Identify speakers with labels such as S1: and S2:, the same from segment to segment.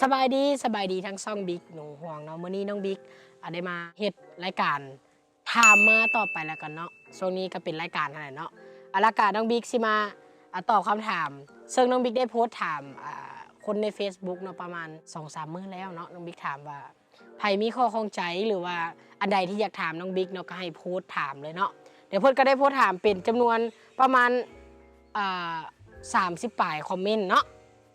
S1: สบายดีสบายดีทั้งซ่องบิ๊กหนูห่วงเนาะมื้อนี้น้องบิ๊กอะได้มาเฮ็ดรายการถามมาต่อไปแล้วกันเนาะช่วงนี้ก็เป็นรายการเท่านั้นเนาะอะราการน้องบิ๊กสิมาอะตอบคำถาม ซึ่งน้องบิ๊กได้โพสต์ถามคนใน Facebook เนาะประมาณ2-3มื้อแล้วเนาะน้องบิ๊กถามว่าใครมีข้อข้องใจหรือว่าอันใดที่อยากถามน้องบิ๊กเนาะก็ให้โพสต์ถามเลยเนาะเดี๋ยวเพิ่นก็ได้โพสต์ถามเป็นจำนวนประมาณอ่า30ปลายคอมเมนต์เนาะ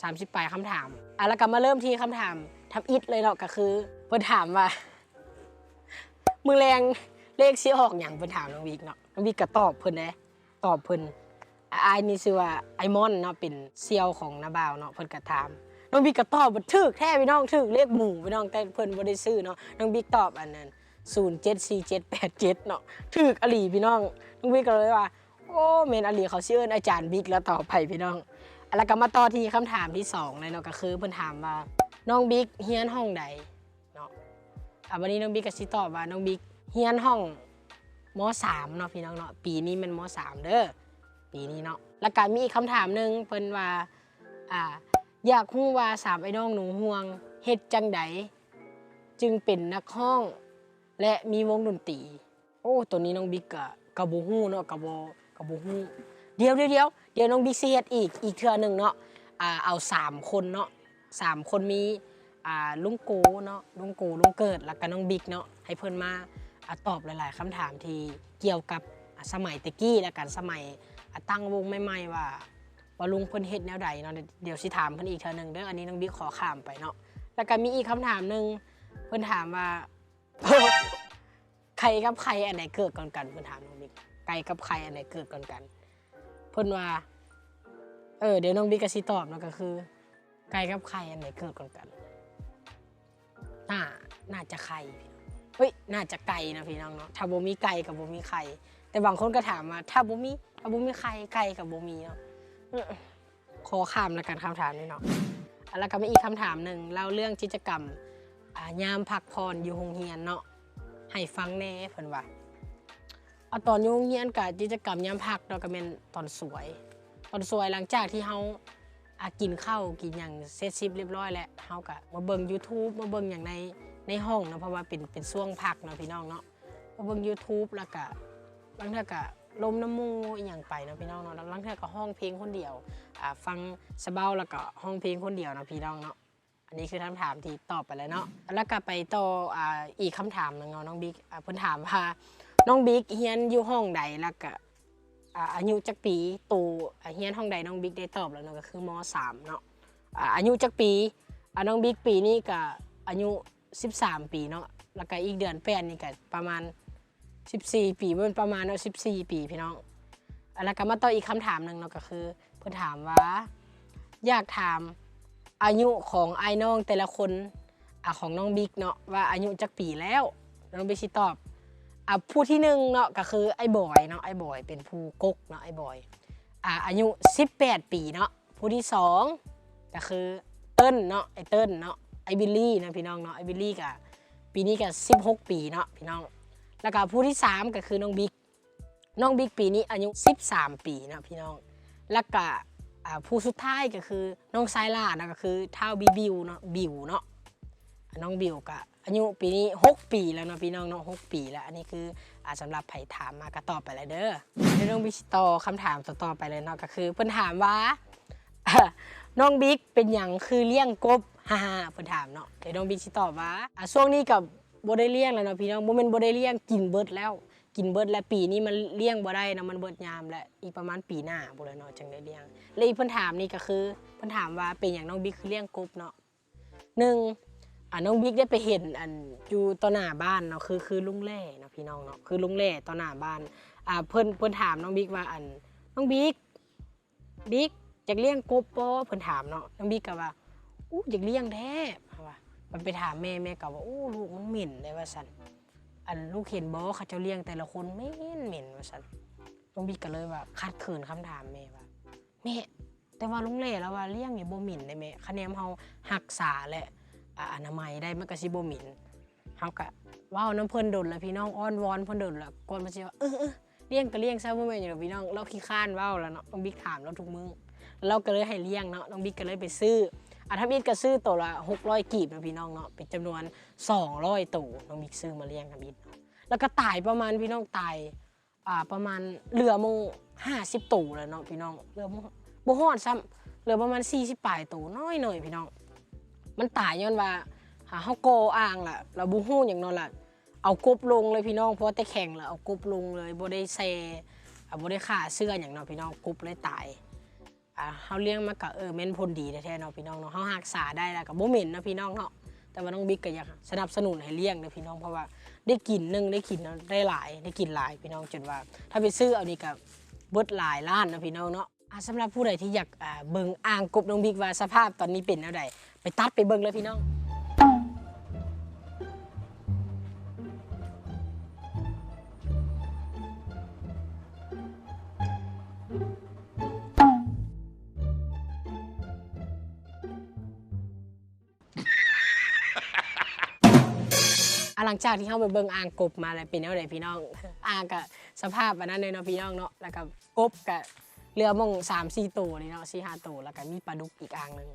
S1: 30ปลายคำถาม อะแล้วก็มาเริ่มที่คำถามทับอิดเลยเนาะก็คือเพิ่นถามว่า มือแรงเลขสิออกอย่างเพิ่นถามน้องวิกเนาะน้องวิกก็ตอบเพิ่นเด้ตอบเพิ่นอะอายนี่ชื่อว่าไอมอนเนาะเป็นเซียวของนาบ่าวเนาะเพิ่นก็ถามน้องวิกก็ตอบบ่ถูกแท้พี่น้องถูกเลขหมู่พี่น้องแต่เพิ่นบ่ได้ซื้อเนาะน้องวิกตอบอันนั้น074787เนาะถูกอลีพี่น้องน้องวิกก็เลยว่า โอ้เมนอลีเขาชื่อเอิ้นอาจารย์บิ๊กแล้วต่อไปพี่น้อง แล้วก็มาต่อที่คำถามที่สองเลยเนาะก็คือเพิ่นถามว่าน้องบิ๊กเฮียนห้องใดเนาะอะวันนี้น้องบิ๊กก็สิตอบว่าน้องบิ๊กเฮียนห้องมสามเนาะพี่น้องเนาะปีนี้มันมสามเด้อปีนี้เนาะแล้วก็มีอีกคำถามหนึ่งเพิ่นว่าอ่าอยากรู้ว่าสามไอ้น้องหนูห่วงเฮ็ดจังใดจึงเป็นนักห้อง และมีวงดนตรี โอ้ตัวนี้น้องบิ๊กก็กะบ่ฮู้เนาะกะบ่กะบ่ฮู้ เดี๋ยวเดี๋ยวเดี๋ยวเดี๋ยวน้องบิ๊กซีเฮ็ดอีกอีกเทือหนึ่งเนาะอ่าเอาสามคนเนาะสามคนมีอ่าลุงโกเนาะลุงโกลุงเกิดแล้วก็น้องบิ๊กเนาะให้เพิ่นมาอตอบหลาย ๆคำถามที่เกี่ยวกับสมัยตะกี้และกันสมัยตั้งวงใหม่ ๆ ว่าว่าลุงเพิ่นเฮ็ดแนวใดเนาะเดี๋ยวสิถามเพิ่นอีกเทือหนึ่งเด้ออันนี้น้องบิ๊กขอข้ามไปเนาะแล้วก็มีอีกคำถามหนึ่งเพิ่นถามว่าใครกับใครอันไหนเกิดก่อนกันเพิ่นถามน้องบิ๊กไก่กับใครอันไหนเกิดก่อนกัน เพิ่นว่าเออเดี๋ยวน้องบิ๊กก็สิตอบเนาะก็คือ ไก่กับไข่อันไหนเกิดก่อนกันน่าน่าจะไข่เฮ้ยน่าจะไก่นะพี่น้องเนาะถ้าบ่มีไก่กับบ่มีไข่แต่บางคนก็ถามว่าถ้าบ่มีถ้าบ่มีไข่ไก่กับบ่มีเนาะขอข้ามแล้วกันคำถามนี้เนาะแล้วก็มีอีกคำถามหนึ่งเล่าเรื่องกิจกรรมยามพักผ่อนอยู่โรงเรียนเนาะให้ฟังแน่เพิ่นว่า เอาตอนยู่งเรียนกับกิจกรรมยามพักเราก็เป็นตอนสวย ตอนสวยหลังจากที่เฮาอากินข้าวกินอย่างเสร็จสิ้นเรียบร้อยแล้วเฮาก็มาเบิ่ง YouTube มาเบิ่งอย่างในในห้องเนาะเพราะว่าเป็นเป็นช่วงพักเนาะพี่น้องเนาะมาเบิ่ง YouTube แล้วก็บางเทื่อก็ลมน้ำมูกอย่างไปเนาะพี่น้องเนาะแล้วบางเทื่อก็ห้องเพลงคนเดียวอ่าฟังสเบาแล้วก็ห้องเพลงคนเดียวเนาะพี่น้องเนาะอันนี้คือคำถามที่ตอบไปแล้วเนาะแล้วก็ไปต่ออ่าอีกคำถามหนึงเนาะน้องบิ๊กอ่าเพิ่นถามว่า น้องบิ๊กเฮียนอยู่ห้องใดแล้วก็อาอายุจักปีตู่เฮียนห้องใดน้องบิ๊กได้ตอบแล้วเนาะก็คือมสามเนาะอายุจักปีอ่าน้องบิ๊กปีนี้ก็อายุ 13 ปีเนาะแล้วก็อีกเดือนแปดนี่ก็ประมาณ 14 ปีมันประมาณเนาะ14 ปีพี่น้องแล้วก็มาต่ออีกคำถามหนึ่งเนาะก็คือเพิ่นถามว่าอยากถามอายุของไอ้น้องแต่ละคนอะของน้องบิ๊กเนาะว่าอายุจักปีแล้วน้องบิ๊กสิตอบ อะผู้ที่หนึ่งเนาะก็คือไอ้บอยเนาะไอ้บอยเป็นผู้กกเนาะไอ้บอยอะอายุ 18 ปีเนาะผู้ที่สองก็คือเติ้ลเนาะไอ้เติ้ลเนาะไอ้บิลลี่นะพี่น้องเนาะไอ้บิลลี่ก็ปีนี้ก็16 ปีเนาะพี่น้อง แล้วก็ผู้ที่สามก็คือน้องบิ๊กน้องบิ๊กปีนี้อายุ 13 ปีเนาะพี่น้อง แล้วก็อ่าผู้สุดท้ายก็คือน้องไซล่านะก็คือเท่าบิบิวเนาะบิวเนาะน้องบิวก็ อายุปีนี้ 6 ปีแล้วเนาะพี่น้องเนาะ6ปีแล้ว อันนี้คืออาสำหรับไผ่ถามมาก็ตอบไปแล้วเด้อเดี๋ยวน้องบิ๊กต่อคำถามต่อไปเลยเนาะก็คือเพิ่นถามว่าน้องบิ๊กเป็นอย่างคือเลี้ยงกบฮ่าเพิ่นถามเนาะเดี๋ยวน้องบิ๊กสิตอบว่าอะช่วงนี้กับบ่ได้เลี้ยงแล้วเนาะพี่น้องบ่แม่นบ่ได้เลี้ยงกินเบิดแล้วกินเบิดแล้วปีนี้มันเลี้ยงบ่ได้นะมันเบิดยามแล้วอีกประมาณปีหน้าบ่เลยเนาะจังได้เลี้ยง และอีกเพิ่นถามนี่ก็คือเพิ่นถามว่าเป็นอย่างน้องบิ๊กคือเลี้ยงกบเนาะหนึ่ง อ่าน้องบิ๊กได้ไปเห็นอันอยู่ต่อหน้าบ้านเนาะคือคือลุงแร่เนาะพี่น้องเนาะคือลุงแร่ต่อหน้าบ้านอ่าเพิ่นเพิ่นถามน้องบิ๊กว่าอันน้องบิ๊กบิ๊กอยากเลี้ยงกบบ่เพิ่นถามเนาะน้องบิ๊กก็ว่าอู้อยากเลี้ยงแท้ว่ามันไปถามแม่แม่ก็ว่าอู้ลูกมันเหม็นเลยว่าซั่นอันลูกเห็นบ่เขาเจ้าเลี้ยงแต่ละคนเหม็นเหม็นว่าซั่นน้องบิ๊กก็เลยว่าคัดขืนคำถามแม่ว่าแม่แต่ว่าลุงเล่แล้วว่าเลี้ยงนี่บ่หมิ่นได้แม่คะแนนเฮารักษาแหละ อนามัยได้มันก็สิบ่หมิ่นเฮาก็ว้าวน้ำเพิ่นดนแล้วพี่น้องอ้อนวอนเพิ่นดนแล้วก่อนมันสิว่าเออเออเลี้ยงก็เลี้ยงซะบ่แม่นหยังดอกพี่น้องเราขี้ข้านว้าวแล้วเนาะน้องบิ๊กถามเราทุกมื้อเราก็เลยให้เลี้ยงเนาะน้องบิ๊กก็เลยไปซื้ออะทำอิฐก็ซื้อตัวละ600กีบนะพี่น้องเนาะเป็นจำนวน 200ตัวน้องบิ๊กซื้อมาเลี้ยงทำอิฐเนาะแล้วก็ตายประมาณพี่น้องตายอ่าประมาณเหลือมง50ตัวแล้วเนาะพี่น้องเหลือมงบ่ฮอดซ้ำเหลือประมาณ40ปลายตัวน้อยหน่อยพี่น้อง มันตายย้อนว่าหาเฮาโกอ่างล่ะเราบ่ฮู้หยังเนาะล่ะเอากบลงเลยพี่น้องเพราะว่าแต่แข่งแล้วเอากบลงเลยบ่ได้แซ่อ่าบ่ได้ฆ่าเสื้อหยังเนาะพี่น้องกบเลยตายอ่าเฮาเลี้ยงมาก็เออแม่นผลดีแท้ๆเนาะพี่น้องเนาะเฮารักษาได้แล้วก็บ่เหม็นเนาะพี่น้องเนาะแต่ว่าน้องบิ๊กก็อยากสนับสนุนให้เลี้ยงเด้อพี่น้องเพราะว่าได้กินนึงได้กินได้หลายได้กินหลายพี่น้องจนว่า ถ้าไปซื้อเอานี่ก็เบิดหลายล้านเนาะพี่น้องเนาะ สำหรับผู้ใดที่อยากเบิ่งอ่างกบน้องบิ๊กว่าสภาพตอนนี้เป็นแนวใดไปตัดไปเบิ่งเลยพี่น้องอะหลังจากที่เข้าไปเบิ่งอ่างกบมาแล้วเป็นแนวใดพี่น้องอ่างกับสภาพอันนั้นเลยเนาะพี่น้องเนาะแล้วก็กบกับ เรือมงสามสี่ตัวนี่เนาะสี่ห้าตัวแล้วก็มีปลาดุกอีกอ่างหนึ่ง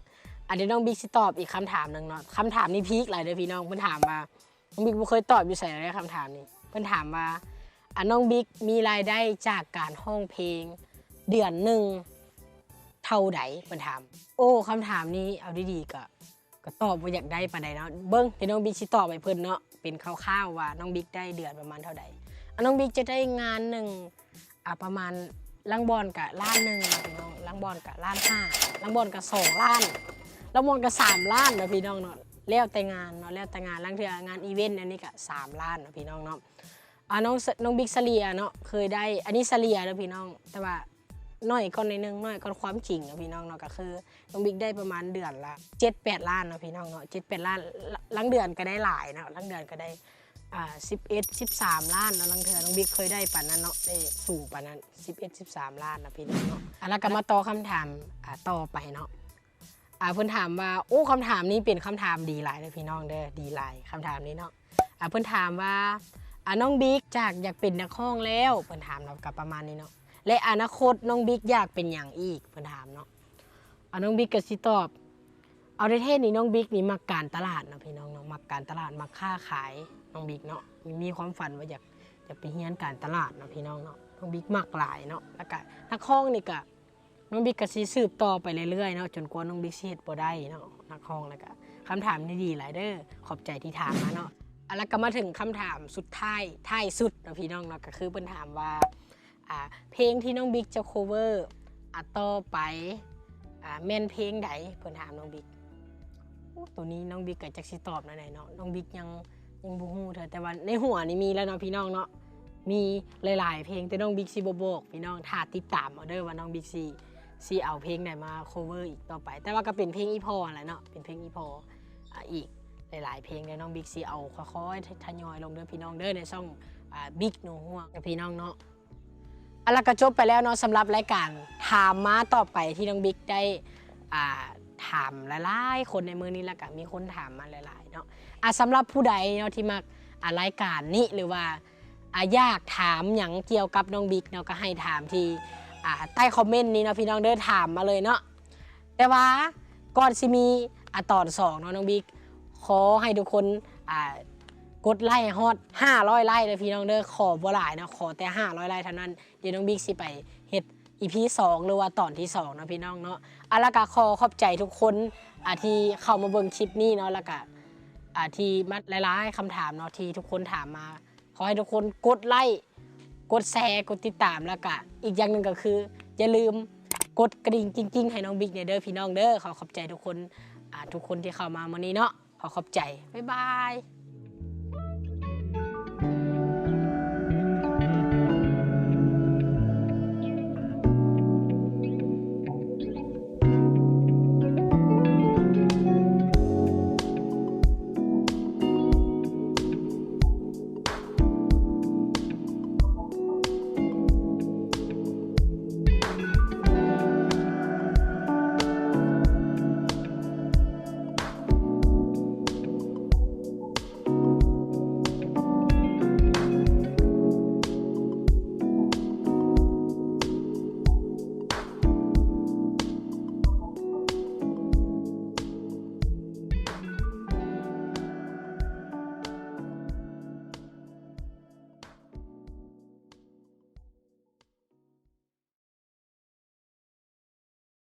S1: อันนี้น้องบิ๊กสิตอบอีกคำถามหนึ่งเนาะคำถามนี้พีคหลายเลยพี่น้องเพิ่นถามว่าน้องบิ๊กบ่เคยตอบอยู่ใส่เลยคำถามนี้เพิ่นถามว่าอะน้องบิ๊กมีรายได้จากการห้องเพลง เดือนหนึ่งเท่าใดเพิ่นถาม โอ้คำถามนี้เอาดีๆก็ก็ตอบว่าอยากได้ปานใดเนาะเบิ้งเดี๋ยวน้องบิ๊กสิตอบไปเพิ่นเนาะเป็นคร่าวๆว่าน้องบิ๊กได้เดือนประมาณเท่าใดอะน้องบิ๊กจะได้งานหนึ่งอะประมาณ ลังบอลกับล้านหนึ่งนะพี่น้องลังบอลกับล้านห้าลังบอลกับสองล้านลังบอลกับสามล้านนะพี่น้องเนาะแล้วแต่งานเนาะแล้วแต่งานลังเทืองานอีเวนต์อันนี้ก็สามล้านนะพี่น้องเนาะอะน้องน้องบิ๊กเสลียเนาะเคยได้อันนี้เสลียนะพี่น้อง แต่ว่าน้อยก่อนในนึงน้อยก่อนความจริงนะพี่น้องเนาะก็คือน้องบิ๊กได้ประมาณเดือนละเจ็ดแปดล้านนะพี่น้องเนาะเจ็ดแปดล้านลังเดือนก็ได้หลายนะลังเดือนก็ได้ อ่าสิบเอ็ดสิบสามล้านเนาะลังเดือน้องบิ๊กเคยได้ปานนั้นเนาะได้สูงปานนั้นสิบเอ็ดสิบสามล้านนะพี่น้องเนาะอะแล้วก็มาต่อคำถามอ่าต่อไปเนาะอ่าเพิ่อนถามว่าโอ้คำถามนี้เป็นคำถามดีหลายเลยพี่น้องเด้อดีหลายคำถามนี้เนาะอ่าเพิ่อนถามว่าอ่าน้องบิ๊กจากอยากเป็นนักร้องแล้วเพิ่อนถามเรากับประมาณนี้เนาะและอนาคตน้องบิ๊กอยากเป็นอย่างอีกเพิ่อนถามเนาะเอาน้องบิ๊กก็สิตอบเอาในเทศนี้น้องบิ๊กนี่มักการตลาดนะพี่น้องเนาะมักการตลาดมักค้าขาย น้องบิ๊กเนาะมีมีความฝันว่าอยากจะไปเรียนการตลาดเนาะพี่น้องเนาะน้องบิ๊กมักหลายเนาะแล้วก็นักห้องนี่ก็น้องบิ๊กก็สิสืบต่อไปเรื่อยๆเนาะจนกว่าน้องบิ๊กสิเฮ็ดบ่ได้เนาะนักห้องแล้วก็คำถามนี่ดีหลายเด้อขอบใจที่ถามมาเนาะอะแล้วก็มาถึงคำถามสุดท้ายท้ายสุดเนาะพี่น้องเนาะก็คือเพิ่นถามว่าอ่าเพลงที่น้องบิ๊กจะ cover อะต่อไปอ่าแม่นเพลงใดเพิ่นถามน้องบิ๊กตัวนี้น้องบิ๊กก็จักสิตอบแนวไหนเนาะน้องบิ๊กยัง ยังบ่ฮู้เถอแต่ว่าในหัวนี่มีแล้วเนาะพี่น้องเนาะมีหลาย ๆ เพลงแต่น้องบิ๊กสิบ่บกพี่น้องถ้าติดตามเอาเด้อว่าน้องบิ๊กสิสิเอาเพลงไหนมา cover อีกต่อไป แต่ว่าก็เป็นเพลงอีพอแหละเนาะเป็นเพลงอีพออีกหลาย ๆ เพลงเลยน้องบิ๊กสิเอาค่อยๆทยอยลงเด้อพี่น้องเด้อในช่องบิ๊กโนห่วงกับพี่น้องเนาะอะล้วก็จบไปแล้วเนาะสำหรับรายการถามมาต่อไปที่น้องบิ๊กได้อ่า ถามหลายๆ คนในมือนี้แล้วก็มีคนถามมาหลายๆเนาะอะสำหรับผู้ใดเนาะที่มักอ่ารายการนี้หรือว่าอะยากถามหยังเกี่ยวกับน้องบิ๊กเนาะก็ให้ถามที่อ่าใต้คอมเมนต์นี้เนาะพี่น้องเดินถามมาเลยเนาะแต่ว่าก่อนสิมีอะตอนสองเนาะน้องบิ๊กขอให้ทุกคนอ่ากดไลค์ฮอต500ไลค์เลยพี่น้องเด้อขอบ่หลายนะขอแต่ 500ไลค์เท่านั้นเดี๋ยวน้องบิ๊กสิไป อีพี2หรือว่าตอนที่2นะพี่น้องเนาะอะแล้วก็ขอขอบใจทุกคนอาที่เข้ามาเบิ่งคลิปนี้เนาะล้วก็อาที่มาหลายๆคำถามเนาะที่ทุกคนถามมา ขอให้ทุกคนกดไลค์กดแชร์กดติดตามล้วก็อีกอย่างหนึ่งก็คือ อย่าลืมกดกระดิ่งจริง ๆ ให้น้องบิ๊กเนี่ยเด้อพี่น้องเด้อขอขอบใจทุกคนทุกคนที่เข้ามาวันนี้เนาะขอขอบใจบ๊ายบาย